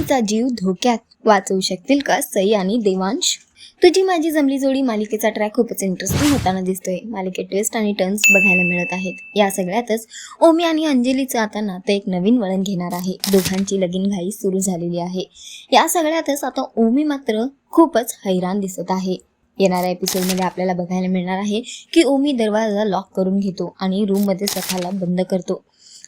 ओमीचा जीव धोक्यात वाचवू शकतील का सई आणि देवांश? तुझी माझी जमली जोडी मालिकेचा ट्रॅक खूपच इंटरेस्टिंग होताना दिसतोय. मालिकेत ट्विस्ट आणि टर्न्स बघायला मिळत आहेत. या सगळ्यातच ओमी आणि अंजलीचं आता नातं एक नवीन वळण घेणार आहे. दोघांची लगीन घाई सुरू झालेली आहे. या सगळ्यातच आता ओमी मात्र खूपच हैराण दिसत आहे. येणाऱ्या एपिसोडमध्ये आपल्याला बघायला मिळणार आहे की ओमी दरवाजा लॉक करून घेतो आणि रूममध्ये स्वतःला बंद करतो.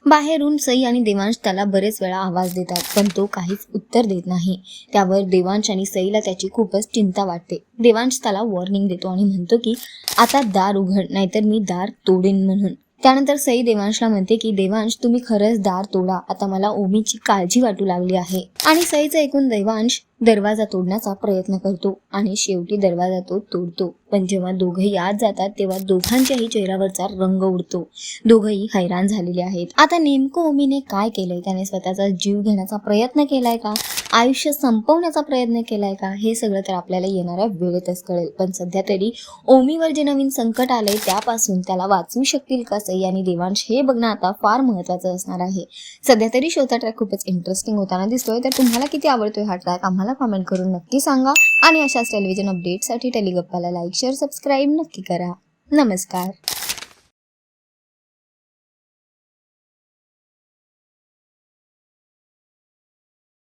बाहेरून सई आणि देवांश त्याला बरेच वेळा आवाज देतात पण तो काहीच उत्तर देत नाही. त्यावर देवांश आणि सईला त्याची खूपच चिंता वाटते. देवांश त्याला वॉर्निंग देतो आणि म्हणतो की आता दार उघड नाहीतर मी दार तोडेन म्हणून. त्यानंतर सई देवांशला म्हणते की देवांश तुम्ही खरंच दार तोडा. आता मला ओमीची काळजी वाटू लागली आहे. आणि सईचं ऐकून देवांश दरवाजा तोडण्याचा प्रयत्न करतो आणि शेवटी दरवाजा तो तोडतो. पण जेव्हा दोघंही आत जातात तेव्हा दोघांच्याही चेहऱ्यावरचा रंग उडतो. दोघंही हैराण झालेले आहेत. आता नेमकं ओमीने काय केलंय? त्याने स्वतःचा जीव घेण्याचा प्रयत्न केलाय का? आयुष्य संपवण्याचा प्रयत्न केलाय का? हे सगळं तर आपल्याला येणाऱ्या वेळेतच कळेल. पण सध्या तरी ओमीवर जे नवीन संकट आलंय त्यापासून त्याला वाचवू शकतील का सई? आणि देवांश हे बघणं आता फार महत्वाचं असणार आहे. सध्या तरी शोचा ट्रॅक खूपच इंटरेस्टिंग होताना दिसतोय. तर तुम्हाला किती आवडतोय हा ट्रॅक आम्हाला कमेंट करून नक्की सांगा. आणि अशाच टेलिव्हिजन अपडेटसाठी टेलिगप्पाला लाईक शेअर सबस्क्राईब नक्की करा. नमस्कार.